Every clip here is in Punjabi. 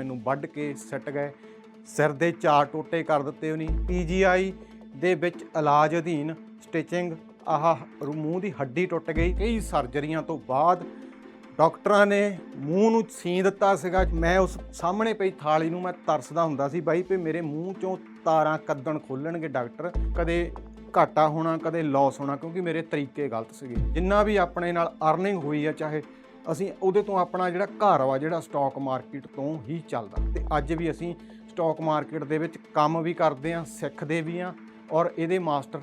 ਮੈਨੂੰ ਵੱਢ ਕੇ ਸਿੱਟ ਗਏ। ਸਿਰ ਦੇ ਚਾਰ ਟੋਟੇ ਕਰ ਦਿੱਤੇ ਉਹਨੀ। ਪੀਜੀਆਈ ਦੇ ਵਿੱਚ ਇਲਾਜ ਅਧੀਨ ਸਟਿਚਿੰਗ, ਆਹ ਮੂੰਹ ਦੀ ਹੱਡੀ ਟੁੱਟ ਗਈ। ਕਈ ਸਰਜਰੀਆਂ ਤੋਂ ਬਾਅਦ ਡਾਕਟਰਾਂ ਨੇ ਮੂੰਹ ਨੂੰ ਸੀਂ ਦਿੱਤਾ ਸੀਗਾ। ਮੈਂ ਉਸ ਸਾਹਮਣੇ ਪਈ ਥਾਲੀ ਨੂੰ ਮੈਂ ਤਰਸਦਾ ਹੁੰਦਾ ਸੀ, ਬਾਈ, ਵੀ ਮੇਰੇ ਮੂੰਹ ਚੋਂ ਤਾਰਾਂ ਕੱਦਣ ਖੋਲਣਗੇ ਡਾਕਟਰ। ਕਦੇ ਘਾਟਾ ਹੋਣਾ, ਕਦੇ ਲਾਸ ਹੋਣਾ, ਕਿਉਂਕਿ ਮੇਰੇ ਤਰੀਕੇ ਗਲਤ ਸੀਗੇ। ਜਿੰਨਾ ਵੀ ਆਪਣੇ ਨਾਲ ਅਰਨਿੰਗ ਹੋਈ ਆ, ਚਾਹੇ ਅਸੀਂ ਉਹਦੇ ਤੋਂ ਆਪਣਾ ਜਿਹੜਾ ਘਰ ਵਾ, ਜਿਹੜਾ ਸਟਾਕ ਮਾਰਕੀਟ ਤੋਂ ਹੀ ਚੱਲਦਾ। ਤੇ ਅੱਜ ਵੀ ਅਸੀਂ ਸਟਾਕ ਮਾਰਕੀਟ ਦੇ ਵਿੱਚ ਕੰਮ ਵੀ ਕਰਦੇ ਆ ਸਿੱਖਦੇ ਵੀ ਆ ਔਰ ਇਹਦੇ ਮਾਸਟਰ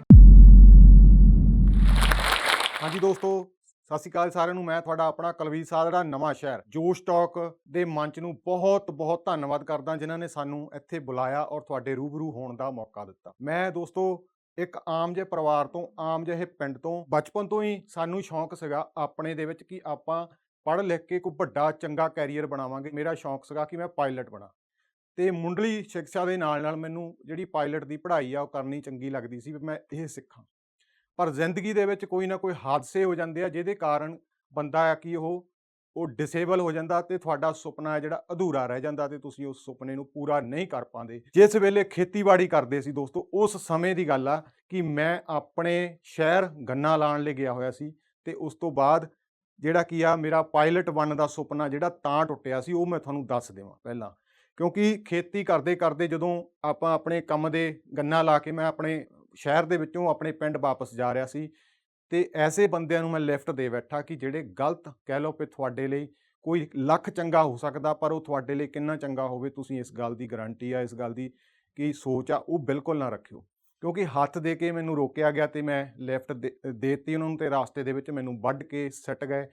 ਹਾਂਜੀ ਦੋਸਤੋ, ਸਤਿ ਸ਼੍ਰੀ ਅਕਾਲ ਸਾਰਿਆਂ ਨੂੰ। ਮੈਂ ਤੁਹਾਡਾ ਆਪਣਾ ਕਲਵੀਰ ਸਾਦੜਾ ਨਵਾਂ ਸ਼ਹਿਰ, ਜੋ ਸਟਾਕ ਦੇ ਮੰਚ ਨੂੰ ਬਹੁਤ ਬਹੁਤ ਧੰਨਵਾਦ ਕਰਦਾ, ਜਿਨ੍ਹਾਂ ਨੇ ਸਾਨੂੰ ਇੱਥੇ ਬੁਲਾਇਆ ਔਰ ਤੁਹਾਡੇ ਰੂਬਰੂ ਹੋਣ ਦਾ ਮੌਕਾ ਦਿੱਤਾ। ਮੈਂ ਦੋਸਤੋ, ਇੱਕ ਆਮ ਜਿਹੇ ਪਰਿਵਾਰ ਤੋਂ, ਆਮ ਜਿਹੇ ਪਿੰਡ ਤੋਂ, ਬਚਪਨ ਤੋਂ ਹੀ ਸਾਨੂੰ ਸ਼ੌਂਕ ਸੀਗਾ ਆਪਣੇ ਦੇ ਵਿੱਚ ਕਿ ਆਪਾਂ ਪੜ੍ਹ ਲਿਖ ਕੇ ਕੋਈ ਵੱਡਾ ਚੰਗਾ ਕੈਰੀਅਰ ਬਣਾਵਾਂਗੇ, ਮੇਰਾ ਸ਼ੌਂਕ ਸੀਗਾ ਕਿ ਮੈਂ ਪਾਇਲਟ ਬਣਾ। ਤੇ ਮੁੰਡਲੀ ਸਿੱਖਿਆ ਦੇ ਨਾਲ ਨਾਲ ਮੈਨੂੰ ਜਿਹੜੀ ਪਾਇਲਟ ਦੀ ਪੜ੍ਹਾਈ ਆ ਉਹ ਕਰਨੀ ਚੰਗੀ ਲੱਗਦੀ ਸੀ ਵੀ ਮੈਂ ਇਹ ਸਿੱਖਾਂ। ਪਰ ਜ਼ਿੰਦਗੀ ਦੇ ਵਿੱਚ ਕੋਈ ਨਾ ਕੋਈ ਹਾਦਸੇ ਹੋ ਜਾਂਦੇ ਆ ਜਿਹਦੇ ਕਾਰਨ ਬੰਦਾ ਆ ਕਿ ਉਹ ਉਹ ਡਿਸੇਬਲ ਹੋ ਜਾਂਦਾ ਤੇ ਤੁਹਾਡਾ ਸੁਪਨਾ ਹੈ ਜਿਹੜਾ ਅਧੂਰਾ ਰਹਿ ਜਾਂਦਾ ਤੇ ਤੁਸੀਂ ਉਸ ਸੁਪਨੇ ਨੂੰ ਪੂਰਾ ਨਹੀਂ ਕਰ ਪਾਉਂਦੇ। ਜਿਸ ਵੇਲੇ ਖੇਤੀਬਾੜੀ ਕਰਦੇ ਸੀ ਦੋਸਤੋ, ਉਸ ਸਮੇਂ ਦੀ ਗੱਲ ਆ ਕਿ ਮੈਂ ਆਪਣੇ ਸ਼ਹਿਰ ਗੰਨਾ ਲਾਉਣ ਲਈ ਗਿਆ ਹੋਇਆ ਸੀ ਤੇ ਉਸ ਤੋਂ ਬਾਅਦ ਜਿਹੜਾ ਕੀ ਆ ਮੇਰਾ ਪਾਇਲਟ ਬਣਨ ਦਾ ਸੁਪਨਾ ਜਿਹੜਾ ਤਾਂ ਟੁੱਟਿਆ ਸੀ, ਉਹ ਮੈਂ ਤੁਹਾਨੂੰ ਦੱਸ ਦੇਵਾਂ ਪਹਿਲਾਂ। ਕਿਉਂਕਿ ਖੇਤੀ ਕਰਦੇ ਕਰਦੇ ਜਦੋਂ ਆਪਾਂ ਆਪਣੇ ਕੰਮ ਦੇ ਗੰਨਾ ਲਾ ਕੇ ਮੈਂ ਆਪਣੇ ਸ਼ਹਿਰ ਦੇ ਵਿੱਚੋਂ ਆਪਣੇ ਪਿੰਡ ਵਾਪਸ ਜਾ ਰਿਹਾ ਸੀ, ਤੇ ਐਸੇ ਬੰਦਿਆਂ ਨੂੰ ਮੈਂ ਲਿਫਟ ਦੇ ਬੈਠਾ ਕਿ ਜਿਹੜੇ ਗਲਤ ਕਹਿ ਲਓ ਕਿ ਤੁਹਾਡੇ ਲਈ ਕੋਈ ਲੱਖ ਚੰਗਾ ਹੋ ਸਕਦਾ, ਪਰ ਉਹ ਤੁਹਾਡੇ ਲਈ ਕਿੰਨਾ ਚੰਗਾ ਹੋਵੇ, ਤੁਸੀਂ ਇਸ ਗੱਲ ਦੀ ਗਾਰੰਟੀ ਆ, ਇਸ ਗੱਲ ਦੀ ਕੀ ਸੋਚ ਆ, ਉਹ ਬਿਲਕੁਲ ਨਾ ਰੱਖਿਓ। ਕਿਉਂਕਿ ਹੱਥ ਦੇ ਕੇ ਮੈਨੂੰ ਰੋਕਿਆ ਗਿਆ ਤੇ ਮੈਂ ਲਿਫਟ ਦੇਤੀ ਉਹਨਾਂ ਨੂੰ ਤੇ ਰਾਸਤੇ ਦੇ ਵਿੱਚ ਮੈਨੂੰ ਵੱਢ ਕੇ ਸਿੱਟ ਗਏ।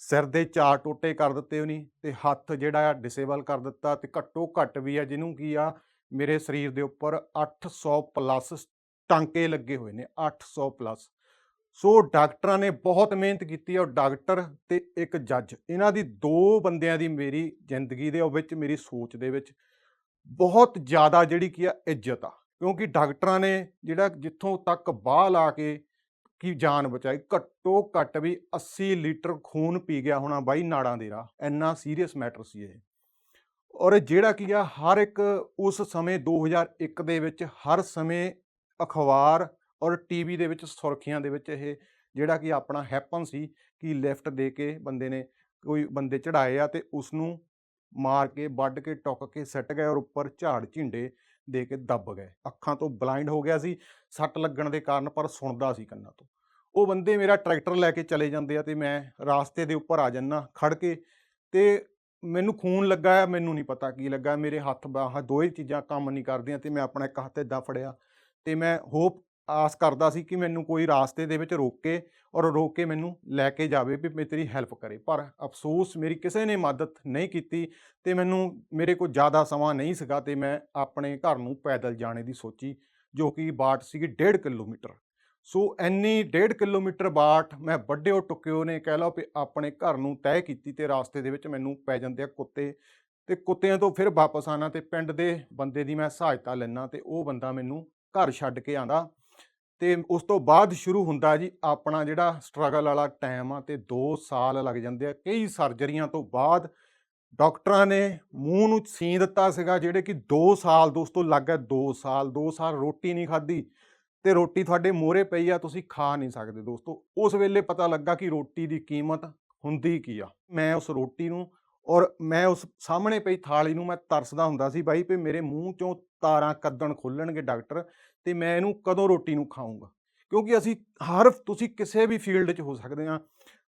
ਸਿਰ ਦੇ ਚਾਰ ਟੋਟੇ ਕਰ ਦਿੱਤੇ ਉਹਨੇ ਤੇ ਹੱਥ ਜਿਹੜਾ ਆ ਡਿਸੇਬਲ ਕਰ ਦਿੱਤਾ ਤੇ ਘੱਟੋ ਘੱਟ ਵੀ ਆ ਜਿਹਨੂੰ ਕੀ ਆ, ਮੇਰੇ ਸਰੀਰ ਦੇ ਉੱਪਰ 800 ਪਲੱਸ ਟਾਂਕੇ ਲੱਗੇ ਹੋਏ ਨੇ 800 ਪਲੱਸ ਸੋ ਡਾਕਟਰਾਂ ਨੇ ਬਹੁਤ ਮਿਹਨਤ ਕੀਤੀ ਔਰ ਡਾਕਟਰ ਤੇ ਇੱਕ ਜੱਜ। ਇਹਨਾਂ ਦੀ ਦੋ ਬੰਦਿਆਂ ਦੀ ਮੇਰੀ ਜ਼ਿੰਦਗੀ ਦੇ ਵਿੱਚ ਮੇਰੀ ਸੋਚ ਦੇ ਵਿੱਚ ਬਹੁਤ ਜ਼ਿਆਦਾ ਜਿਹੜੀ ਕੀ ਆ ਇੱਜ਼ਤ ਆ। ਕਿਉਂਕਿ ਡਾਕਟਰਾਂ ਨੇ ਜਿਹੜਾ ਜਿੱਥੋਂ ਤੱਕ ਬਾਹ ਲਾ ਕੇ ਕੀ ਜਾਨ ਬਚਾਈ, ਘੱਟੋ ਘੱਟ ਵੀ 80 ਲੀਟਰ ਖੂਨ ਪੀ ਗਿਆ ਹੋਣਾ ਬਾਈ ਨਾੜਾਂ ਦੇ ਰਾਹ, ਇੰਨਾ ਸੀਰੀਅਸ ਮੈਟਰ ਸੀ ਇਹ। ਔਰ ਜਿਹੜਾ ਕੀ ਆ, ਹਰ ਇੱਕ ਉਸ ਸਮੇਂ 2001 ਦੇ ਵਿੱਚ ਹਰ ਸਮੇਂ ਅਖਬਾਰ ਔਰ ਟੀਵੀ ਦੇ ਵਿੱਚ ਸੁਰਖੀਆਂ ਦੇ ਵਿੱਚ ਇਹ ਜਿਹੜਾ ਕਿ ਆਪਣਾ ਹੈਪਨ ਸੀ ਕਿ ਲਿਫਟ ਦੇ ਕੇ ਬੰਦੇ ਨੇ ਕੋਈ ਬੰਦੇ ਚੜਾਏ ਆ ਤੇ ਉਸ ਨੂੰ ਮਾਰ ਕੇ, ਵੱਢ ਕੇ, ਟੁੱਕ ਕੇ, ਸੱਟ ਗਏ ਔਰ ਉੱਪਰ ਝਾੜ ਝਿੰਡੇ ਦੇ ਕੇ ਦੱਬ ਗਏ। ਅੱਖਾਂ ਤੋਂ ਬਲਾਈਂਡ ਹੋ ਗਿਆ ਸੀ, ਸੱਟ ਲੱਗਣ ਦੇ ਕਾਰਨ ਪਰ ਸੁਣਦਾ ਸੀ ਕੰਨਾਂ ਤੋਂ। ਉਹ ਬੰਦੇ ਮੇਰਾ ਟਰੈਕਟਰ ਲੈ ਕੇ ਚਲੇ ਜਾਂਦੇ ਆ ਤੇ ਮੈਂ ਰਾਸਤੇ ਦੇ ਉੱਪਰ ਆ ਜੰਨਾ ਖੜ ਕੇ ਤੇ ਮੈਨੂੰ ਖੂਨ ਲੱਗਾ ਆ, ਮੈਨੂੰ ਨਹੀਂ ਪਤਾ ਕੀ ਲੱਗਾ। ਮੇਰੇ ਹੱਥ ਬਾਹਾਂ ਦੋਏ ਚੀਜ਼ਾਂ ਕੰਮ ਨਹੀਂ ਕਰਦੀਆਂ ਤੇ ਮੈਂ ਆਪਣਾ ਇੱਕ ਹੱਥ ਏਦਾਂ ਫੜਿਆ ਤੇ ਮੈਂ ਹੋਪ ਆਸ ਕਰਦਾ ਸੀ ਕਿ ਮੈਨੂੰ ਕੋਈ ਰਾਸਤੇ ਦੇ ਵਿੱਚ ਰੋਕ ਕੇ ਔਰ ਰੋਕ ਕੇ ਮੈਨੂੰ ਲੈ ਕੇ ਜਾਵੇ ਵੀ ਮੈਂ ਤੇਰੀ ਹੈਲਪ ਕਰੇ। ਪਰ ਅਫਸੋਸ, ਮੇਰੀ ਕਿਸੇ ਨੇ ਮਦਦ ਨਹੀਂ ਕੀਤੀ ਤੇ ਮੈਨੂੰ, ਮੇਰੇ ਕੋਲ ਜ਼ਿਆਦਾ ਸਮਾਂ ਨਹੀਂ ਸੀਗਾ ਤੇ ਮੈਂ ਆਪਣੇ ਘਰ ਨੂੰ ਪੈਦਲ ਜਾਣੇ ਦੀ ਸੋਚੀ, ਜੋ ਕਿ ਬਾਟ ਸੀਗੀ 1.5 ਕਿਲੋਮੀਟਰ। ਸੋ ਇੰਨੀ 1.5 ਕਿਲੋਮੀਟਰ ਬਾਟ ਮੈਂ ਵੱਡਿਓ ਟੁੱਕਿਓ ਨੇ, ਕਹਿ ਲਓ ਵੀ ਆਪਣੇ ਘਰ ਨੂੰ ਤੈਅ ਕੀਤੀ ਤੇ ਰਾਸਤੇ ਦੇ ਵਿੱਚ ਮੈਨੂੰ ਪੈ ਜਾਂਦੇ ਆ ਕੁੱਤੇ। ਤੇ ਕੁੱਤਿਆਂ ਤੋਂ ਫਿਰ ਵਾਪਸ ਆਣਾ ਤੇ ਪਿੰਡ ਦੇ ਬੰਦੇ ਦੀ ਮੈਂ ਸਹਾਇਤਾ ਲੈਣਾ ਤੇ ਉਹ ਬੰਦਾ ਮੈਨੂੰ ਘਰ ਛੱਡ ਕੇ ਆਂਦਾ ਤੇ ਉਸ ਤੋਂ ਬਾਅਦ ਸ਼ੁਰੂ ਹੁੰਦਾ ਜੀ ਆਪਣਾ ਜਿਹੜਾ ਸਟਰਗਲ ਵਾਲਾ ਟਾਈਮ ਆ ਤੇ 2 ਸਾਲ ਲੱਗ ਜਾਂਦੇ ਆ। ਕਈ ਸਰਜਰੀਆਂ ਤੋਂ ਬਾਅਦ ਡਾਕਟਰਾਂ ਨੇ ਮੂੰਹ ਨੂੰ ਸੀਂ ਦਿੱਤਾ ਸੀਗਾ ਜਿਹੜੇ ਕਿ 2 ਸਾਲ ਦੋਸਤੋ ਲੱਗ ਗਏ 2 ਸਾਲ 2 ਸਾਲ ਰੋਟੀ ਨਹੀਂ ਖਾਧੀ ਤੇ ਰੋਟੀ ਤੁਹਾਡੇ ਮੋਹਰੇ ਪਈ ਆ, ਤੁਸੀਂ ਖਾ ਨਹੀਂ ਸਕਦੇ ਦੋਸਤੋ। ਉਸ ਵੇਲੇ ਪਤਾ ਲੱਗਾ ਕਿ ਰੋਟੀ ਦੀ ਕੀਮਤ ਹੁੰਦੀ ਕੀ ਆ। ਮੈਂ ਉਸ ਰੋਟੀ ਨੂੰ ਔਰ ਮੈਂ ਉਸ ਸਾਹਮਣੇ ਪਈ ਥਾਲੀ ਨੂੰ ਮੈਂ ਤਰਸਦਾ ਹੁੰਦਾ ਸੀ ਬਾਈ ਵੀ ਮੇਰੇ ਮੂੰਹ ਚੋਂ ਤਾਰਾਂ ਕੱਦਣ ਖੋਲਣਗੇ, ਡਾਕਟਰ। ਤੇ ਮੈਂ ਇਹਨੂੰ ਕਦੋਂ ਰੋਟੀ ਨੂੰ ਖਾਊਂਗਾ? ਕਿਉਂਕਿ ਅਸੀਂ ਹਰ ਤੁਸੀਂ ਕਿਸੇ ਵੀ ਫੀਲਡ 'ਚ ਹੋ ਸਕਦੇ ਆ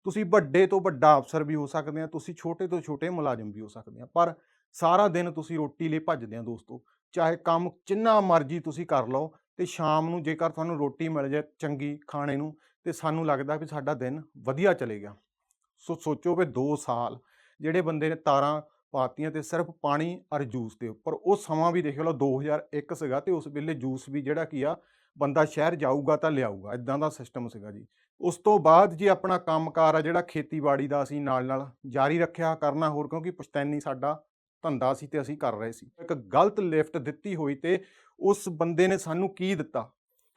ਤੁਸੀਂ ਵੱਡੇ ਤੋਂ ਵੱਡਾ ਅਫਸਰ ਵੀ ਹੋ ਸਕਦੇ ਆ ਤੁਸੀਂ ਛੋਟੇ ਤੋਂ ਛੋਟੇ ਮੁਲਾਜ਼ਮ ਵੀ ਹੋ ਸਕਦੇ ਆ ਪਰ ਸਾਰਾ ਦਿਨ ਤੁਸੀਂ ਰੋਟੀ ਲਈ ਭੱਜਦੇ ਆ ਦੋਸਤੋ। ਚਾਹੇ ਕੰਮ ਜਿੰਨਾ ਮਰਜ਼ੀ ਤੁਸੀਂ ਕਰ ਲਓ ਤੇ ਸ਼ਾਮ ਨੂੰ ਜੇਕਰ ਤੁਹਾਨੂੰ ਰੋਟੀ ਮਿਲ ਜਾਏ ਚੰਗੀ ਖਾਣੇ ਨੂੰ, ਤੇ ਸਾਨੂੰ ਲੱਗਦਾ ਵੀ ਸਾਡਾ ਦਿਨ ਵਧੀਆ ਚਲੇਗਾ ਸੋ ਸੋਚੋ ਵੀ 2 ਸਾਲ, ਜਿਹੜੇ ਬੰਦੇ ਨੇ ਤਾਰਾਂ ਪਾਤੀਆਂ ਤੇ ਸਿਰਫ ਪਾਣੀ ਔਰ ਜੂਸ ਦੇ ਉੱਪਰ। ਉਹ ਸਮਾਂ ਵੀ ਦੇਖ ਲਓ 2001 ਸੀਗਾ ਤੇ ਉਸ ਵੇਲੇ ਜੂਸ ਵੀ ਜਿਹੜਾ ਕੀ ਆ, ਬੰਦਾ ਸ਼ਹਿਰ ਜਾਊਗਾ ਤਾਂ ਲਿਆਊਗਾ ਇਦਾਂ ਦਾ ਸਿਸਟਮ ਸੀਗਾ ਜੀ। ਉਸ ਤੋਂ ਬਾਅਦ ਜੀ ਆਪਣਾ ਕੰਮਕਾਰ ਆ ਜਿਹੜਾ ਖੇਤੀਬਾੜੀ ਦਾ ਅਸੀਂ ਨਾਲ ਨਾਲ ਜਾਰੀ ਰੱਖਿਆ, ਕਰਨਾ ਹੋਰ ਕਿਉਂਕਿ ਪੁਸ਼ਤੈਨੀ ਸਾਡਾ ਧੰਦਾ ਸੀ ਤੇ ਅਸੀਂ ਕਰ ਰਹੇ ਸੀ। ਇੱਕ ਗਲਤ ਲਿਫਟ ਦਿੱਤੀ ਹੋਈ ਤੇ ਉਸ ਬੰਦੇ ਨੇ ਸਾਨੂੰ ਕੀ ਦਿੱਤਾ?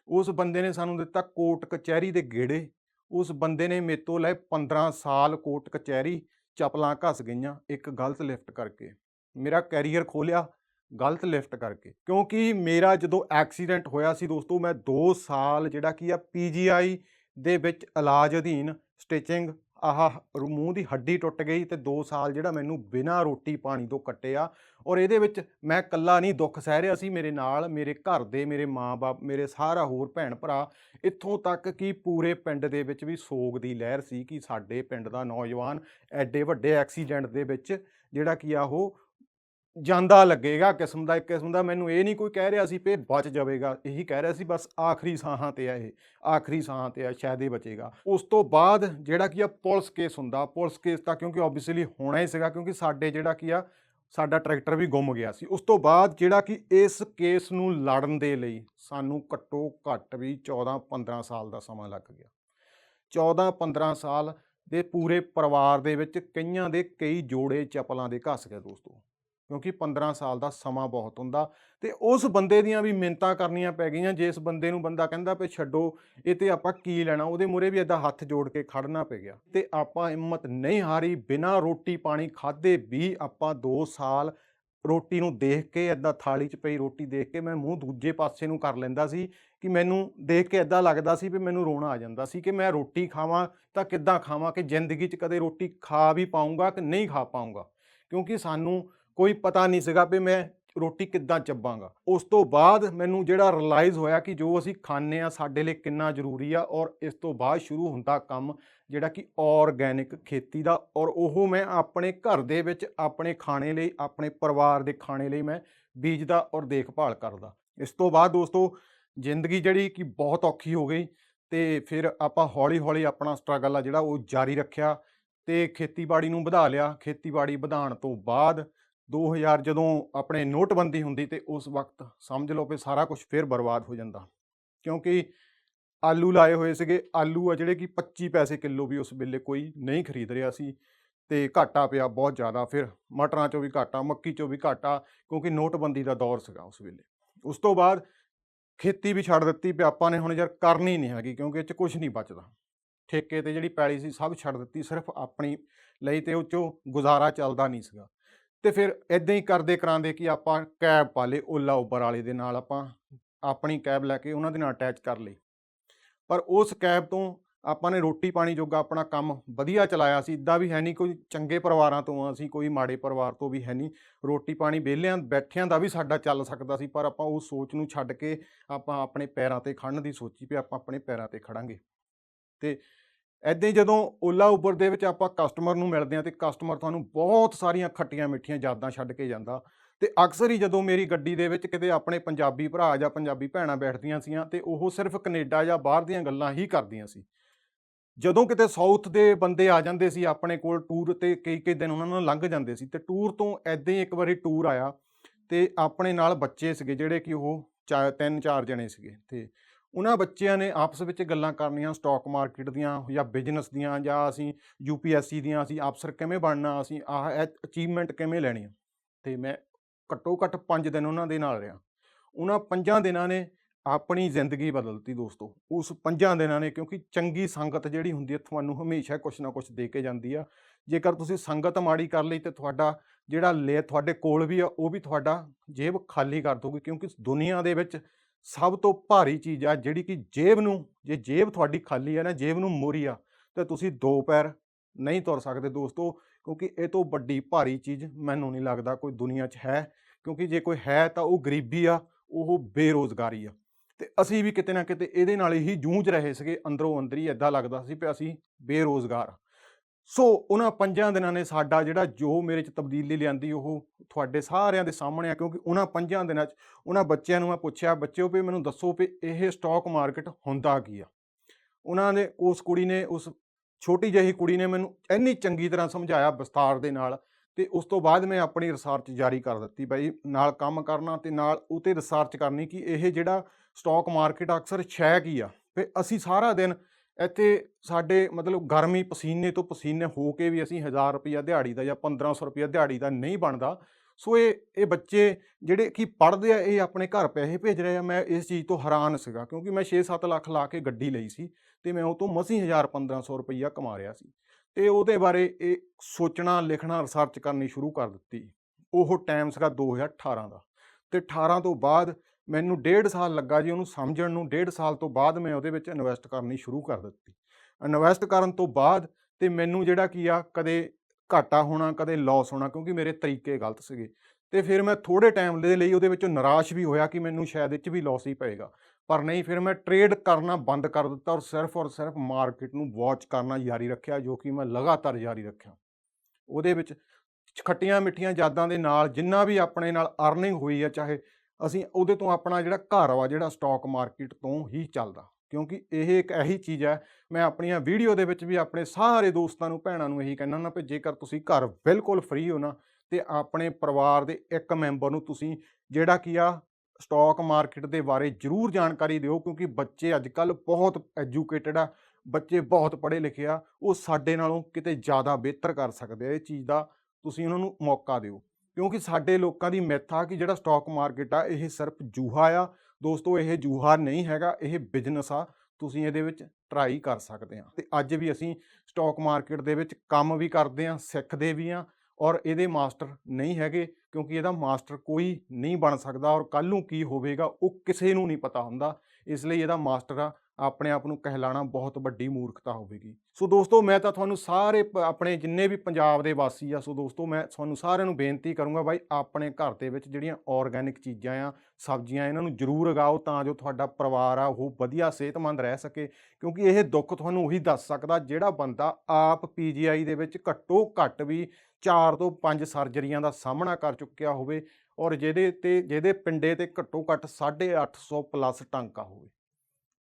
ਉਸ ਬੰਦੇ ਨੇ ਸਾਨੂੰ ਦਿੱਤਾ ਕੋਰਟ ਕਚਹਿਰੀ ਦੇ ਗੇੜੇ। ਉਸ ਬੰਦੇ ਨੇ ਮੇਤੋਂ ਲਏ 15 ਸਾਲ ਕੋਰਟ ਕਚਹਿਰੀ। ਚਪਲਾਂ ਘਸ ਗਈਆਂ ਇੱਕ ਗਲਤ ਲਿਫਟ ਕਰਕੇ। ਮੇਰਾ ਕੈਰੀਅਰ ਖੋਲਿਆ ਗਲਤ ਲਿਫਟ ਕਰਕੇ। ਕਿਉਂਕਿ ਮੇਰਾ ਜਦੋਂ ਐਕਸੀਡੈਂਟ ਹੋਇਆ ਸੀ ਦੋਸਤੋ, ਮੈਂ 2 ਸਾਲ ਜਿਹੜਾ ਕੀ ਆ ਪੀਜੀਆਈ ਦੇ ਵਿੱਚ ਇਲਾਜ ਅਧੀਨ ਸਟਿਚਿੰਗ ਆਹ ਮੂੰਹ ਦੀ ਹੱਡੀ ਟੁੱਟ ਗਈ ਤੇ 2 ਸਾਲ ਜਿਹੜਾ ਮੈਨੂੰ ਬਿਨਾਂ ਰੋਟੀ ਪਾਣੀ ਤੋਂ ਕੱਟਿਆ ਔਰ ਇਹਦੇ ਵਿੱਚ ਮੈਂ ਇਕੱਲਾ ਨਹੀਂ, ਦੁੱਖ ਸਹਿ ਰਿਹਾ ਸੀ ਮੇਰੇ ਨਾਲ, ਮੇਰੇ ਘਰ ਦੇ, ਮੇਰੇ ਮਾਂ-ਬਾਪ ਮੇਰੇ ਸਾਰਾ ਹੋਰ ਭੈਣ ਭਰਾ, ਇੱਥੋਂ ਤੱਕ ਕਿ ਪੂਰੇ ਪਿੰਡ ਦੇ ਵਿੱਚ ਵੀ ਸੋਗ ਦੀ ਲਹਿਰ ਸੀ ਕਿ ਸਾਡੇ ਪਿੰਡ ਦਾ ਨੌਜਵਾਨ ਐਡੇ ਵੱਡੇ ਐਕਸੀਡੈਂਟ ਦੇ ਵਿੱਚ ਜਿਹੜਾ ਕੀ ਆ ਉਹ ਜਾਂਦਾ ਲੱਗੇਗਾ, ਕਿਸਮ ਦਾ ਇੱਕ ਕਿਸਮ ਦਾ, ਮੈਨੂੰ ਇਹ ਨਹੀਂ ਕੋਈ ਕਹਿ ਰਿਹਾ ਸੀ ਵੀ ਇਹ ਬਚ ਜਾਵੇਗਾ, ਇਹੀ ਕਹਿ ਰਿਹਾ ਸੀ ਬਸ ਆਖਰੀ ਸਾਹਾਂ ਤੇ ਆ ਇਹ, ਆਖਰੀ ਸਾਹਾਂ ਤੇ ਆ, ਸ਼ਾਇਦ ਇਹ ਬਚੇਗਾ। ਉਸ ਤੋਂ ਬਾਅਦ ਜਿਹੜਾ ਕੀ ਆ, ਪੁਲਿਸ ਕੇਸ ਹੁੰਦਾ, ਪੁਲਿਸ ਕੇਸ ਤਾਂ ਕਿਉਂਕਿ ਆਬਵੀਅਸਲੀ ਹੋਣਾ ਹੀ ਸੀਗਾ, ਕਿਉਂਕਿ ਸਾਡੇ ਜਿਹੜਾ ਕੀ ਆ, ਸਾਡਾ ਟਰੈਕਟਰ ਵੀ ਗੁੰਮ ਗਿਆ ਸੀ। ਉਸ ਤੋਂ ਬਾਅਦ ਜਿਹੜਾ ਕਿ ਇਸ ਕੇਸ ਨੂੰ ਲੜਨ ਦੇ ਲਈ ਸਾਨੂੰ ਘੱਟੋ ਘੱਟ ਵੀ 14 15 ਸਾਲ ਦਾ ਸਮਾਂ ਲੱਗ ਗਿਆ। 14 15 ਸਾਲ ਦੇ ਪੂਰੇ ਪਰਿਵਾਰ ਦੇ ਵਿੱਚ ਕਈਆਂ ਦੇ ਕਈ ਜੋੜੇ ਚਪਲਾਂ ਦੇ ਘਸ ਗਏ ਦੋਸਤੋ। ਕਿਉਂਕਿ 15 ਸਾਲ ਦਾ ਸਮਾਂ ਬਹੁਤ ਹੁੰਦਾ ਤੇ ਉਸ ਬੰਦੇ ਦੀਆਂ ਵੀ ਮਿੰਤਾਂ ਕਰਨੀਆਂ ਪੈ ਗਈਆਂ ਜਿਸ ਬੰਦੇ ਨੂੰ ਬੰਦਾ ਕਹਿੰਦਾ ਵੀ ਛੱਡੋ, ਇਹ ਤੇ ਆਪਾਂ ਕੀ ਲੈਣਾ, ਉਹਦੇ ਮੂਹਰੇ ਵੀ ਏਦਾਂ ਹੱਥ ਜੋੜ ਕੇ ਖੜਨਾ ਪੈ ਗਿਆ। ਤੇ ਆਪਾਂ ਹਿੰਮਤ ਨਹੀਂ ਹਾਰੀ, ਬਿਨਾਂ ਰੋਟੀ ਪਾਣੀ ਖਾਦੇ ਵੀ ਆਪਾਂ 2 ਸਾਲ ਰੋਟੀ ਨੂੰ ਦੇਖ ਕੇ ਏਦਾਂ ਥਾਲੀ 'ਚ ਪਈ ਰੋਟੀ ਦੇਖ ਕੇ ਮੈਂ ਮੂੰਹ ਦੂਜੇ ਪਾਸੇ ਨੂੰ ਕਰ ਲੈਂਦਾ ਸੀ ਕਿ ਮੈਨੂੰ ਦੇਖ ਕੇ ਏਦਾਂ ਲੱਗਦਾ ਸੀ ਵੀ ਮੈਨੂੰ ਰੋਣਾ ਆ ਜਾਂਦਾ ਸੀ ਕਿ ਮੈਂ ਰੋਟੀ ਖਾਵਾਂ ਤਾਂ ਕਿੱਦਾਂ ਖਾਵਾਂ ਕਿ ਜ਼ਿੰਦਗੀ 'ਚ ਕਦੇ ਰੋਟੀ ਖਾ ਵੀ ਪਾਊਂਗਾ ਕਿ ਨਹੀਂ ਖਾ ਪਾਊਂਗਾ। ਕਿਉਂਕਿ ਸਾਨੂੰ ਕੋਈ ਪਤਾ ਨਹੀਂ ਸੀਗਾ ਵੀ ਮੈਂ ਰੋਟੀ ਕਿੱਦਾਂ ਚੱਬਾਂਗਾ। ਉਸ ਤੋਂ ਬਾਅਦ ਮੈਨੂੰ ਜਿਹੜਾ ਰਿਅਲਾਈਜ਼ ਹੋਇਆ ਕਿ ਜੋ ਅਸੀਂ ਖਾਂਦੇ ਆ ਸਾਡੇ ਲਈ ਕਿੰਨਾ ਜ਼ਰੂਰੀ ਆ ਔਰ ਇਸ ਤੋਂ ਬਾਅਦ ਸ਼ੁਰੂ ਹੁੰਦਾ ਕੰਮ ਜਿਹੜਾ ਕਿ ਆਰਗੈਨਿਕ ਖੇਤੀ ਦਾ ਔਰ ਉਹ ਮੈਂ ਆਪਣੇ ਘਰ ਦੇ ਵਿੱਚ ਆਪਣੇ ਖਾਣੇ ਲਈ, ਆਪਣੇ ਪਰਿਵਾਰ ਦੇ ਖਾਣੇ ਲਈ ਮੈਂ ਬੀਜਦਾ ਔਰ ਦੇਖਭਾਲ ਕਰਦਾ। ਇਸ ਤੋਂ ਬਾਅਦ ਦੋਸਤੋ ਜ਼ਿੰਦਗੀ ਜਿਹੜੀ ਕਿ ਬਹੁਤ ਔਖੀ ਹੋ ਗਈ ਤੇ ਫਿਰ ਆਪਾਂ ਹੌਲੀ-ਹੌਲੀ ਆਪਣਾ ਸਟਰਗਲ ਆ ਜਿਹੜਾ ਉਹ ਜਾਰੀ ਰੱਖਿਆ ਤੇ ਖੇਤੀਬਾੜੀ ਨੂੰ ਵਧਾ ਲਿਆ। ਖੇਤੀਬਾੜੀ ਵਧਾਉਣ ਤੋਂ ਬਾਅਦ 2000 ਜਦੋਂ ਆਪਣੇ ਨੋਟਬੰਦੀ ਹੁੰਦੀ ਤੇ ਉਸ ਵਕਤ ਸਮਝ ਲਓ ਵੀ ਸਾਰਾ ਕੁਝ ਫਿਰ ਬਰਬਾਦ ਹੋ ਜਾਂਦਾ। ਕਿਉਂਕਿ ਆਲੂ ਲਾਏ ਹੋਏ ਸੀਗੇ, ਆਲੂ ਆ ਜਿਹੜੇ ਕਿ 25 ਪੈਸੇ ਕਿਲੋ ਵੀ ਉਸ ਵੇਲੇ ਕੋਈ ਨਹੀਂ ਖਰੀਦ ਰਿਹਾ ਸੀ ਤੇ ਘਾਟਾ ਪਿਆ ਬਹੁਤ ਜ਼ਿਆਦਾ। ਫਿਰ ਮਟਰਾਂ ਚੋਂ ਵੀ ਘਾਟਾ, ਮੱਕੀ ਚੋਂ ਵੀ ਘਾਟਾ ਕਿਉਂਕਿ ਨੋਟਬੰਦੀ ਦਾ ਦੌਰ ਸੀਗਾ ਉਸ ਵੇਲੇ। ਉਸ ਤੋਂ ਬਾਅਦ ਖੇਤੀ ਵੀ ਛੱਡ ਦਿੱਤੀ ਵੀ ਆਪਾਂ ਨੇ ਹੁਣ ਯਾਰ ਕਰਨੀ ਨਹੀਂ ਹੈਗੀ ਕਿਉਂਕਿ ਇਹ ਚ ਕੁਝ ਨਹੀਂ ਬਚਦਾ। ਠੇਕੇ ਤੇ ਜਿਹੜੀ ਪੈਲੀ ਸੀ ਸਭ ਛੱਡ ਦਿੱਤੀ, ਸਿਰਫ ਆਪਣੀ ਲਈ ਤੇ ਉਹ ਚੋਂ ਗੁਜ਼ਾਰਾ ਚੱਲਦਾ ਨਹੀਂ ਸੀਗਾ। ਤੇ ਫਿਰ ਇਦਾਂ ਹੀ ਕਰਦੇ ਕਰਾਂਦੇ ਕਿ ਆਪਾਂ ਕੈਬ ਪਾ ਲਈ ਓਲਾ ਉਬਰ ਵਾਲੇ ਦੇ ਨਾਲ, ਆਪਾਂ ਆਪਣੀ ਕੈਬ ਲੈ ਕੇ ਉਹਨਾਂ ਦੇ ਨਾਲ ਅਟੈਚ ਕਰ ਲਈ। ਪਰ ਉਸ ਕੈਬ ਤੋਂ ਆਪਾਂ ਨੇ ਰੋਟੀ ਪਾਣੀ ਜੋਗਾ ਆਪਣਾ ਕੰਮ ਵਧੀਆ ਚਲਾਇਆ ਸੀ, ਇਦਾਂ ਵੀ ਹੈ ਨਹੀਂ ਕੋਈ ਚੰਗੇ ਪਰਿਵਾਰਾਂ ਤੋਂ ਆ ਅਸੀਂ, ਕੋਈ ਮਾੜੇ ਪਰਿਵਾਰ ਤੋਂ ਵੀ ਹੈ ਨਹੀਂ ਰੋਟੀ ਪਾਣੀ ਵਿਹਲਿਆਂ ਬੈਠਿਆਂ ਦਾ ਵੀ ਸਾਡਾ ਚੱਲ ਸਕਦਾ ਸੀ, ਪਰ ਆਪਾਂ ਉਹ ਸੋਚ ਨੂੰ ਛੱਡ ਕੇ ਆਪਾਂ ਆਪਣੇ ਪੈਰਾਂ ਤੇ ਖੜਨ ਦੀ ਸੋਚੀ ਵੀ ਆਪਾਂ ਆਪਣੇ ਪੈਰਾਂ ਤੇ ਖੜਾਂਗੇ। ਤੇ ਐਦਾਂ ਹੀ ਜਦੋਂ ਓਲਾ ਉਬਰ ਦੇ ਵਿੱਚ ਆਪਾਂ ਕਸਟਮਰ ਨੂੰ ਮਿਲਦੇ ਆ ਤੇ ਕਸਟਮਰ ਤੁਹਾਨੂੰ ਬਹੁਤ ਸਾਰੀਆਂ ਖੱਟੀਆਂ ਮਿੱਠੀਆਂ ਯਾਦਾਂ ਛੱਡ ਕੇ ਜਾਂਦਾ ਤੇ ਅਕਸਰ ਹੀ ਜਦੋਂ ਮੇਰੀ ਗੱਡੀ ਦੇ ਵਿੱਚ ਕਿਤੇ ਆਪਣੇ ਪੰਜਾਬੀ ਭਰਾ ਜਾਂ ਪੰਜਾਬੀ ਭੈਣਾਂ ਬੈਠਦੀਆਂ ਸੀਆਂ ਤੇ ਉਹ ਸਿਰਫ ਕੈਨੇਡਾ ਜਾਂ ਬਾਹਰ ਦੀਆਂ ਗੱਲਾਂ ਹੀ ਕਰਦੀਆਂ ਸੀ। ਜਦੋਂ ਕਿਤੇ ਸਾਊਥ ਦੇ ਬੰਦੇ ਆ ਜਾਂਦੇ ਸੀ ਆਪਣੇ ਕੋਲ ਟੂਰ ਤੇ ਕਈ ਕਈ ਦਿਨ ਉਹਨਾਂ ਨਾਲ ਲੰਘ ਜਾਂਦੇ ਸੀ ਤੇ ਟੂਰ ਤੋਂ ਐਦਾਂ ਹੀ ਇੱਕ ਵਾਰੀ ਟੂਰ ਆਇਆ ਤੇ ਆਪਣੇ ਨਾਲ ਬੱਚੇ ਸੀਗੇ ਜਿਹੜੇ ਕਿ ਉਹ ਚਾ ਤਿੰਨ ਚਾਰ ਜਣੇ ਸੀਗੇ ਤੇ ਉਹਨਾਂ ਬੱਚਿਆਂ ਨੇ ਆਪਸ ਵਿੱਚ ਗੱਲਾਂ ਕਰਨੀਆਂ ਸਟਾਕ ਮਾਰਕੀਟ ਦੀਆਂ ਜਾਂ ਬਿਜ਼ਨਸ ਦੀਆਂ ਜਾਂ ਅਸੀਂ ਯੂਪੀਐਸਸੀ ਦੀਆਂ ਅਸੀਂ ਅਫਸਰ ਕਿਵੇਂ ਬਣਨਾ, ਅਸੀਂ ਆਹ ਅਚੀਵਮੈਂਟ ਕਿਵੇਂ ਲੈਣੀ ਆ। ਤੇ ਮੈਂ ਘੱਟੋ ਘੱਟ 5 ਦਿਨ ਉਹਨਾਂ ਦੇ ਨਾਲ ਰਿਹਾ। ਉਹਨਾਂ ਪੰਜਾਂ ਦਿਨਾਂ ਨੇ ਆਪਣੀ ਜ਼ਿੰਦਗੀ ਬਦਲਤੀ ਦੋਸਤੋ। ਉਸ ਪੰਜਾਂ ਦਿਨਾਂ ਨੇ ਕਿਉਂਕਿ ਚੰਗੀ ਸੰਗਤ ਜਿਹੜੀ ਹੁੰਦੀ ਹੈ ਤੁਹਾਨੂੰ ਹਮੇਸ਼ਾ ਕੁਝ ਨਾ ਕੁਝ ਦੇ ਕੇ ਜਾਂਦੀ ਆ। ਜੇਕਰ ਤੁਸੀਂ ਸੰਗਤ ਮਾੜੀ ਕਰ ਲਈ ਤੇ ਤੁਹਾਡਾ ਜਿਹੜਾ ਲੈ ਤੁਹਾਡੇ ਕੋਲ ਵੀ ਆ, ਉਹ ਵੀ ਤੁਹਾਡਾ ਜੇਬ ਖਾਲੀ ਕਰ ਦੋਗੇ ਕਿਉਂਕਿ ਦੁਨੀਆ ਦੇ ਵਿੱਚ ਸਭ ਤੋਂ ਭਾਰੀ ਚੀਜ਼ ਆ ਜਿਹੜੀ ਕਿ ਜੇਬ ਨੂੰ, ਜੇ ਜੇਬ ਤੁਹਾਡੀ ਖਾਲੀ ਆ ਨਾ, ਜੇਬ ਨੂੰ ਮੋਰੀ ਆ, ਤੇ ਤੁਸੀਂ ਦੋ ਪੈਰ ਨਹੀਂ ਤੁਰ ਸਕਦੇ ਦੋਸਤੋ, ਕਿਉਂਕਿ ਇਹ ਤੋਂ ਵੱਡੀ ਭਾਰੀ ਚੀਜ਼ ਮੈਨੂੰ ਨਹੀਂ ਲੱਗਦਾ ਕੋਈ ਦੁਨੀਆ 'ਚ ਹੈ, ਕਿਉਂਕਿ ਜੇ ਕੋਈ ਹੈ ਤਾਂ ਉਹ ਗਰੀਬੀ ਆ, ਉਹ ਬੇਰੋਜ਼ਗਾਰੀ ਆ ਤੇ ਅਸੀਂ ਵੀ ਕਿਤੇ ਨਾ ਕਿਤੇ ਇਹਦੇ ਨਾਲ ਹੀ ਜੂਝ ਰਹੇ ਸੀਗੇ, ਅੰਦਰੋਂ ਅੰਦਰ ਹੀ ਐਦਾਂ ਲੱਗਦਾ ਸੀ ਵੀ ਅਸੀਂ ਬੇਰੋਜ਼ਗਾਰ ਆ। ਸੋ ਉਹਨਾਂ ਪੰਜਾਂ ਦਿਨਾਂ ਨੇ ਸਾਡਾ ਜਿਹੜਾ ਜੋ ਮੇਰੇ 'ਚ ਤਬਦੀਲੀ ਲਿਆਂਦੀ ਉਹ ਤੁਹਾਡੇ ਸਾਰਿਆਂ ਦੇ ਸਾਹਮਣੇ ਆ, ਕਿਉਂਕਿ ਉਹਨਾਂ ਪੰਜਾਂ ਦਿਨਾਂ 'ਚ ਉਹਨਾਂ ਬੱਚਿਆਂ ਨੂੰ ਮੈਂ ਪੁੱਛਿਆ, ਬੱਚਿਓ ਵੀ ਮੈਨੂੰ ਦੱਸੋ ਵੀ ਇਹ ਸਟਾਕ ਮਾਰਕੀਟ ਹੁੰਦਾ ਕੀ ਆ? ਉਹਨਾਂ ਨੇ, ਉਸ ਕੁੜੀ ਨੇ, ਉਸ ਛੋਟੀ ਜਿਹੀ ਕੁੜੀ ਨੇ ਮੈਨੂੰ ਇੰਨੀ ਚੰਗੀ ਤਰ੍ਹਾਂ ਸਮਝਾਇਆ ਵਿਸਤਾਰ ਦੇ ਨਾਲ ਤੇ ਉਸ ਤੋਂ ਬਾਅਦ ਮੈਂ ਆਪਣੀ ਰਿਸਰਚ ਜਾਰੀ ਕਰ ਦਿੱਤੀ ਬਾਈ ਨਾਲ ਕੰਮ ਕਰਨਾ ਤੇ ਨਾਲ ਉਹ 'ਤੇ ਰਿਸਰਚ ਕਰਨੀ ਕਿ ਇਹ ਜਿਹੜਾ ਸਟਾਕ ਮਾਰਕੀਟ ਅਕਸਰ ਛੈ ਕੀ ਆ? ਵੀ ਅਸੀਂ ਸਾਰਾ ਦਿਨ ਇੱਥੇ ਸਾਡੇ ਮਤਲਬ ਗਰਮੀ ਪਸੀਨੇ ਤੋਂ ਪਸੀਨੇ ਹੋ ਕੇ ਵੀ ਅਸੀਂ 1000 ਰੁਪਿਆ ਦਿਹਾੜੀ ਦਾ ਜਾਂ 1500 ਰੁਪਿਆ ਦਿਹਾੜੀ ਦਾ ਨਹੀਂ ਬਣਦਾ। ਸੋ ਇਹ ਇਹ ਬੱਚੇ ਜਿਹੜੇ ਕਿ ਪੜ੍ਹਦੇ ਆ, ਇਹ ਆਪਣੇ ਘਰ ਪੈਸੇ ਭੇਜ ਰਹੇ ਆ। ਮੈਂ ਇਸ ਚੀਜ਼ ਤੋਂ ਹੈਰਾਨ ਸੀਗਾ ਕਿਉਂਕਿ ਮੈਂ 6-7 ਲੱਖ ਲਾ ਕੇ ਗੱਡੀ ਲਈ ਸੀ ਤੇ ਮੈਂ ਉਹ ਤੋਂ ਮਸੀਂ 1000 1500 ਰੁਪਈਆ ਕਮਾ ਰਿਹਾ ਸੀ। ਤੇ ਉਹਦੇ ਬਾਰੇ ਇਹ ਸੋਚਣਾ, ਲਿਖਣਾ ਰਿਸਰਚ ਕਰਨੀ ਸ਼ੁਰੂ ਕਰ ਦਿੱਤੀ। ਉਹ ਟਾਈਮ ਸੀਗਾ 2018 ਦਾ। ਤੇ 18 ਤੋਂ ਬਾਅਦ ਮੈਨੂੰ ਡੇਢ ਸਾਲ ਲੱਗਾ ਜੀ ਉਹਨੂੰ ਸਮਝਣ ਨੂੰ, ਡੇਢ ਸਾਲ ਤੋਂ ਬਾਅਦ ਮੈਂ ਉਹਦੇ ਵਿੱਚ ਇਨਵੈਸਟ ਕਰਨੀ ਸ਼ੁਰੂ ਕਰ ਦਿੱਤੀ। ਇਨਵੈਸਟ ਕਰਨ ਤੋਂ ਬਾਅਦ ਤੇ ਮੈਨੂੰ ਜਿਹੜਾ ਕੀ ਆ, ਕਦੇ ਘਾਟਾ ਹੋਣਾ, ਕਦੇ ਲਾਸ ਹੋਣਾ, ਕਿਉਂਕਿ ਮੇਰੇ ਤਰੀਕੇ ਗਲਤ ਸੀਗੇ। ਤੇ ਫਿਰ ਮੈਂ ਥੋੜੇ ਟਾਈਮ ਦੇ ਲਈ ਉਹਦੇ ਵਿੱਚੋਂ ਨਿਰਾਸ਼ ਵੀ ਹੋਇਆ ਕਿ ਮੈਨੂੰ ਸ਼ਾਇਦ ਇਹ 'ਚ ਵੀ ਲਾਸ ਹੀ ਪਏਗਾ। ਪਰ ਨਹੀਂ, ਫਿਰ ਮੈਂ ਟ੍ਰੇਡ ਕਰਨਾ ਬੰਦ ਕਰ ਦਿੱਤਾ ਔਰ ਸਿਰਫ ਔਰ ਸਿਰਫ ਮਾਰਕੀਟ ਨੂੰ ਵਾਚ ਕਰਨਾ ਜਾਰੀ ਰੱਖਿਆ, ਜੋ ਕਿ ਮੈਂ ਲਗਾਤਾਰ ਜਾਰੀ ਰੱਖਿਆ। ਉਹਦੇ ਵਿੱਚ ਖੱਟੀਆਂ ਮਿੱਠੀਆਂ ਯਾਦਾਂ ਦੇ ਨਾਲ, ਜਿੰਨਾ ਵੀ ਆਪਣੇ ਨਾਲ ਅਰਨਿੰਗ ਹੋਈ ਹੈ ਚਾਹੇ ਅਸੀਂ ਉਹਦੇ ਤੋਂ ਆਪਣਾ ਜਿਹੜਾ ਘਰ ਵਾ, ਜਿਹੜਾ ਸਟਾਕ ਮਾਰਕੀਟ ਤੋਂ ਹੀ ਚੱਲਦਾ। ਕਿਉਂਕਿ ਇਹ ਇੱਕ ਇਹੀ ਚੀਜ਼ ਹੈ, ਮੈਂ ਆਪਣੀਆਂ ਵੀਡੀਓ ਦੇ ਵਿੱਚ ਵੀ ਆਪਣੇ ਸਾਰੇ ਦੋਸਤਾਂ ਨੂੰ, ਭੈਣਾਂ ਨੂੰ ਇਹੀ ਕਹਿਣਾ ਨਾ ਕਿ ਜੇਕਰ ਤੁਸੀਂ ਘਰ ਬਿਲਕੁਲ ਫ੍ਰੀ ਹੋ ਨਾ, ਤੇ ਆਪਣੇ ਪਰਿਵਾਰ ਦੇ ਇੱਕ ਮੈਂਬਰ ਨੂੰ ਤੁਸੀਂ ਜਿਹੜਾ ਕੀ ਆ ਸਟਾਕ ਮਾਰਕੀਟ ਦੇ ਬਾਰੇ ਜ਼ਰੂਰ ਜਾਣਕਾਰੀ ਦਿਓ, ਕਿਉਂਕਿ ਬੱਚੇ ਅੱਜ ਕੱਲ ਬਹੁਤ ਐਜੂਕੇਟਡ ਆ, ਬੱਚੇ ਬਹੁਤ ਪੜ੍ਹੇ ਲਿਖੇ ਆ, ਉਹ ਸਾਡੇ ਨਾਲੋਂ ਕਿਤੇ ਜ਼ਿਆਦਾ ਬਿਹਤਰ ਕਰ ਸਕਦੇ ਆ, ਇਹ ਚੀਜ਼ ਦਾ ਤੁਸੀਂ ਉਹਨਾਂ ਨੂੰ ਮੌਕਾ ਦਿਓ। ਕਿਉਂਕਿ ਸਾਡੇ ਲੋਕਾਂ ਦੀ ਮਿੱਥ ਆ ਕਿ ਜਿਹੜਾ ਸਟਾਕ ਮਾਰਕੀਟ ਆ, ਇਹ ਸਿਰਫ ਜੂਹਾ ਆ। ਦੋਸਤੋ, ਇਹ ਜੂਹਾ ਨਹੀਂ ਹੈਗਾ, ਇਹ ਬਿਜ਼ਨਸ ਆ। ਤੁਸੀਂ ਇਹਦੇ ਵਿੱਚ ਟਰਾਈ ਕਰ ਸਕਦੇ ਆ। ਤੇ ਅੱਜ ਵੀ ਅਸੀਂ ਸਟਾਕ ਮਾਰਕੀਟ ਦੇ ਵਿੱਚ ਕੰਮ ਵੀ ਕਰਦੇ ਆ, ਸਿੱਖਦੇ ਵੀ ਆ ਔਰ ਇਹਦੇ ਮਾਸਟਰ ਨਹੀਂ ਹੈਗੇ ਕਿਉਂਕਿ ਇਹਦਾ ਮਾਸਟਰ ਕੋਈ ਨਹੀਂ ਬਣ ਸਕਦਾ ਔਰ ਕੱਲ ਨੂੰ ਕੀ ਹੋਵੇਗਾ, ਉਹ ਕਿਸੇ ਨੂੰ ਨਹੀਂ ਪਤਾ ਹੁੰਦਾ। ਇਸ ਲਈ ਇਹਦਾ ਮਾਸਟਰ ਆ, ਆਪਣੇ ਆਪ ਨੂੰ ਕਹਿਲਾਣਾ ਬਹੁਤ ਵੱਡੀ ਮੂਰਖਤਾ ਹੋਵੇਗੀ। ਸੋ ਦੋਸਤੋ, ਮੈਂ ਤਾਂ ਤੁਹਾਨੂੰ ਸਾਰੇ ਪ- ਆਪਣੇ ਜਿੰਨੇ ਵੀ ਪੰਜਾਬ ਦੇ ਵਾਸੀ ਆ, ਸੋ ਦੋਸਤੋ, ਮੈਂ ਤੁਹਾਨੂੰ ਸਾਰਿਆਂ ਨੂੰ ਬੇਨਤੀ ਕਰੂੰਗਾ ਬਾਈ, ਆਪਣੇ ਘਰ ਦੇ ਵਿੱਚ ਜਿਹੜੀਆਂ ਆਰਗੈਨਿਕ ਚੀਜ਼ਾਂ ਆ, ਸਬਜ਼ੀਆਂ ਇਹਨਾਂ ਨੂੰ ਜ਼ਰੂਰ ਉਗਾਓ ਤਾਂ ਜੋ ਤੁਹਾਡਾ ਪਰਿਵਾਰ ਆ, ਉਹ ਵਧੀਆ ਸਿਹਤਮੰਦ ਰਹਿ ਸਕੇ। ਕਿਉਂਕਿ ਇਹ ਦੁੱਖ ਤੁਹਾਨੂੰ ਉਹੀ ਦੱਸ ਸਕਦਾ, ਜਿਹੜਾ ਬੰਦਾ ਆਪ ਪੀਜੀਆਈ ਦੇ ਵਿੱਚ ਘੱਟੋ ਘੱਟ ਵੀ 4 ਤੋਂ 5 ਸਰਜਰੀਆਂ ਦਾ ਸਾਹਮਣਾ ਕਰ ਚੁੱਕਿਆ ਹੋਵੇ ਔਰ ਜਿਹਦੇ ਤੇ, ਜਿਹਦੇ ਪਿੰਡੇ ਤੇ ਘੱਟੋ ਘੱਟ 850 ਪਲੱਸ ਟਾਂਕਾ ਹੋਵੇ।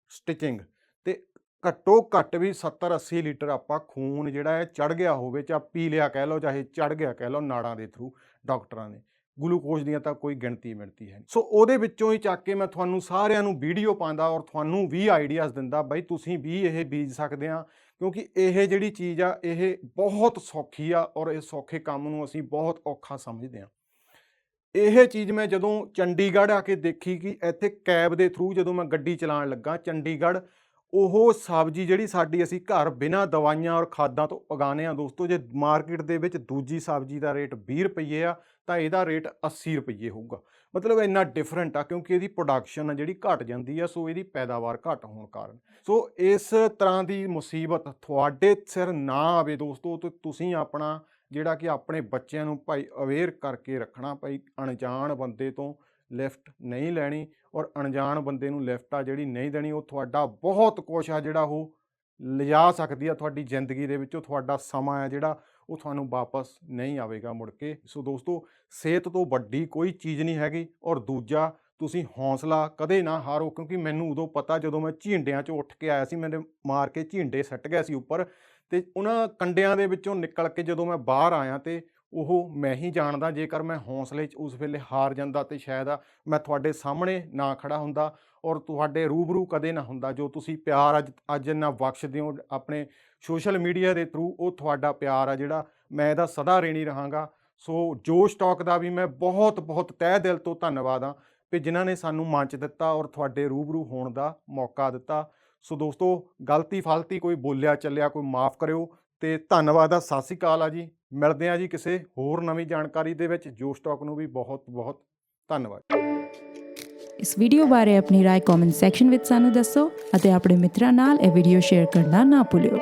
ਸਟਿਚਿੰਗ ਤੇ ਘੱਟੋ ਘੱਟ ਵੀ 70 80 ਲੀਟਰ ਆਪਾਂ ਖੂਨ ਜਿਹੜਾ ਹੈ ਚੜ ਗਿਆ ਹੋਵੇ ਚਾਹੇ ਪੀ ਲਿਆ ਕਹਿ ਲਓ, ਚਾਹੇ ਚੜ ਗਿਆ ਕਹਿ ਲਓ ਨਾੜਾਂ ਦੇ ਥਰੂ ਡਾਕਟਰਾਂ ਨੇ ਗਲੂਕੋਜ਼ ਦੀਆਂ ਤਾਂ ਕੋਈ ਗਿਣਤੀ ਮਿਲਦੀ ਹੈ ਸੋ ਉਹਦੇ ਵਿੱਚੋਂ ਹੀ ਚੱਕ ਕੇ ਮੈਂ ਤੁਹਾਨੂੰ ਸਾਰਿਆਂ ਨੂੰ ਵੀਡੀਓ ਪਾਉਂਦਾ ਔਰ ਤੁਹਾਨੂੰ ਵੀ ਆਈਡੀਆਜ਼ ਦਿੰਦਾ ਬਾਈ ਤੁਸੀਂ ਵੀ ਇਹ ਬੀਜ ਸਕਦੇ ਆ ਕਿਉਂਕਿ ਇਹ ਜਿਹੜੀ ਚੀਜ਼ ਆ, ਇਹ ਬਹੁਤ ਸੌਖੀ ਆ ਔਰ ਇਹ ਸੌਖੇ ਕੰਮ ਨੂੰ ਅਸੀਂ ਬਹੁਤ ਔਖਾ ਸਮਝਦੇ ਆ ਇਹ ਚੀਜ਼ ਮੈਂ ਜਦੋਂ ਚੰਡੀਗੜ੍ਹ ਆ ਕੇ ਦੇਖੀ ਕਿ ਇੱਥੇ ਕੈਬ ਦੇ ਥਰੂ ਜਦੋਂ ਮੈਂ ਗੱਡੀ ਚਲਾਉਣ ਲੱਗਾ, ਚੰਡੀਗੜ੍ਹ ਉਹ ਸਬਜ਼ੀ ਜਿਹੜੀ ਸਾਡੀ ਅਸੀਂ ਘਰ ਬਿਨਾਂ ਦਵਾਈਆਂ ਔਰ ਖਾਦਾਂ ਤੋਂ ਉਗਾਉਂਦੇ ਆ ਦੋਸਤੋ, ਜੇ ਮਾਰਕੀਟ ਦੇ ਵਿੱਚ ਦੂਜੀ ਸਬਜ਼ੀ ਦਾ ਰੇਟ 20 ਰੁਪਏ ਆ, ਤਾਂ ਇਹਦਾ ਰੇਟ 80 ਰੁਪਏ ਹੋਊਗਾ। ਮਤਲਬ ਇੰਨਾ ਡਿਫਰੈਂਟ ਆ ਕਿਉਂਕਿ ਇਹਦੀ ਪ੍ਰੋਡਕਸ਼ਨ ਆ ਜਿਹੜੀ ਘਟ ਜਾਂਦੀ ਆ, ਸੋ ਇਹਦੀ ਪੈਦਾਵਾਰ ਘਟ ਹੋਣ ਕਾਰਨ। ਸੋ ਇਸ ਤਰ੍ਹਾਂ ਦੀ ਮੁਸੀਬਤ ਤੁਹਾਡੇ ਸਿਰ ਨਾ ਆਵੇ ਦੋਸਤੋ, ਤੇ ਤੁਸੀਂ ਆਪਣਾ ਜਿਹੜਾ ਕਿ ਆਪਣੇ ਬੱਚਿਆਂ ਨੂੰ ਭਾਈ ਅਵੇਅਰ ਕਰਕੇ ਰੱਖਣਾ, ਭਾਈ ਅਣਜਾਣ ਬੰਦੇ ਤੋਂ ਲਿਫਟ ਨਹੀਂ ਲੈਣੀ ਔਰ ਅਣਜਾਣ ਬੰਦੇ ਨੂੰ ਲਿਫਟ ਆ ਜਿਹੜੀ ਨਹੀਂ ਦੇਣੀ ਉਹ ਤੁਹਾਡਾ ਬਹੁਤ ਕੁਛ ਆ ਜਿਹੜਾ ਉਹ ਲਿਜਾ ਸਕਦੀ ਆ ਤੁਹਾਡੀ ਜ਼ਿੰਦਗੀ ਦੇ ਵਿੱਚੋਂ ਤੁਹਾਡਾ ਸਮਾਂ ਆ ਜਿਹੜਾ ਉਹ ਤੁਹਾਨੂੰ ਵਾਪਸ ਨਹੀਂ ਆਵੇਗਾ ਮੁੜ ਕੇ। ਸੋ ਦੋਸਤੋ ਸਿਹਤ ਤੋਂ ਵੱਡੀ ਕੋਈ ਚੀਜ਼ ਨਹੀਂ ਹੈਗੀ ਔਰ ਦੂਜਾ ਤੁਸੀਂ ਹੌਸਲਾ ਕਦੇ ਨਾ ਹਾਰੋ ਕਿਉਂਕਿ ਮੈਨੂੰ ਉਦੋਂ ਪਤਾ ਜਦੋਂ ਮੈਂ ਝੀਂਡਿਆਂ 'ਚੋਂ ਉੱਠ ਕੇ ਆਇਆ ਸੀ ਮੇਰੇ ਮਾਰ ਕੇ ਝੀਂਡੇ ਸੱਟ ਗਿਆ ਸੀ ਉੱਪਰ ਤੇ ਉਹਨਾਂ ਕੰਡਿਆਂ ਦੇ ਵਿੱਚੋਂ ਨਿਕਲ ਕੇ ਜਦੋਂ ਮੈਂ ਬਾਹਰ ਆਇਆ ਤੇ ਉਹ ਮੈਂ ਹੀ ਜਾਣਦਾ, ਜੇਕਰ ਮੈਂ ਹੌਸਲੇ 'ਚ ਉਸ ਵੇਲੇ ਹਾਰ ਜਾਂਦਾ ਤੇ ਸ਼ਾਇਦ ਮੈਂ ਤੁਹਾਡੇ ਸਾਹਮਣੇ ਨਾ ਖੜਾ ਹੁੰਦਾ ਔਰ ਤੁਹਾਡੇ ਰੂਬਰੂ ਕਦੇ ਨਾ ਹੁੰਦਾ। ਜੋ ਤੁਸੀਂ ਪਿਆਰ ਅੱਜ ਅੱਜ ਇੰਨਾ ਬਖਸ਼ਦੇ ਹੋ ਆਪਣੇ ਸੋਸ਼ਲ ਮੀਡੀਆ ਦੇ ਥਰੂ ਉਹ ਤੁਹਾਡਾ ਪਿਆਰ ਆ ਜਿਹੜਾ ਮੈਂ ਇਹਦਾ ਸਦਾ ਰੇਣੀ ਰਹਾਂਗਾ। ਸੋ ਜੋ ਸਟਾਕ ਦਾ ਵੀ ਮੈਂ ਬਹੁਤ ਬਹੁਤ ਤਹਿ ਦਿਲ ਤੋਂ ਧੰਨਵਾਦ ਆ ਕਿ ਜਿਨ੍ਹਾਂ ਨੇ ਸਾਨੂੰ ਮੰਚ ਦਿੱਤਾ ਔਰ ਤੁਹਾਡੇ ਰੂਬਰੂ ਹੋਣ ਦਾ ਮੌਕਾ ਦਿੱਤਾ। ਸੋ ਦੋਸਤੋ ਗਲਤੀ ਫਲਤੀ ਕੋਈ ਬੋਲਿਆ ਚੱਲਿਆ ਕੋਈ ਮਾਫ ਕਰਿਓ ਤੇ ਧੰਨਵਾਦ ਆ। ਸਤਿ ਸ਼੍ਰੀ ਅਕਾਲ ਆ ਜੀ। ਮਿਲਦੇ ਆ ਜੀ ਕਿਸੇ ਹੋਰ ਨਵੀਂ ਜਾਣਕਾਰੀ ਦੇ ਵਿੱਚ ਜੋ ਸਟਾਕ ਨੂੰ ਵੀ ਬਹੁਤ ਬਹੁਤ ਧੰਨਵਾਦ ਇਸ ਵੀਡੀਓ ਬਾਰੇ ਆਪਣੀ رائے ਕਮੈਂਟ ਸੈਕਸ਼ਨ ਵਿੱਚ ਸਾਨੂੰ ਦੱਸੋ ਅਤੇ ਆਪਣੇ ਮਿੱਤਰਾਂ ਨਾਲ ਇਹ ਵੀਡੀਓ ਸ਼ੇਅਰ ਕਰਨਾ ਨਾ ਭੁੱਲਿਓ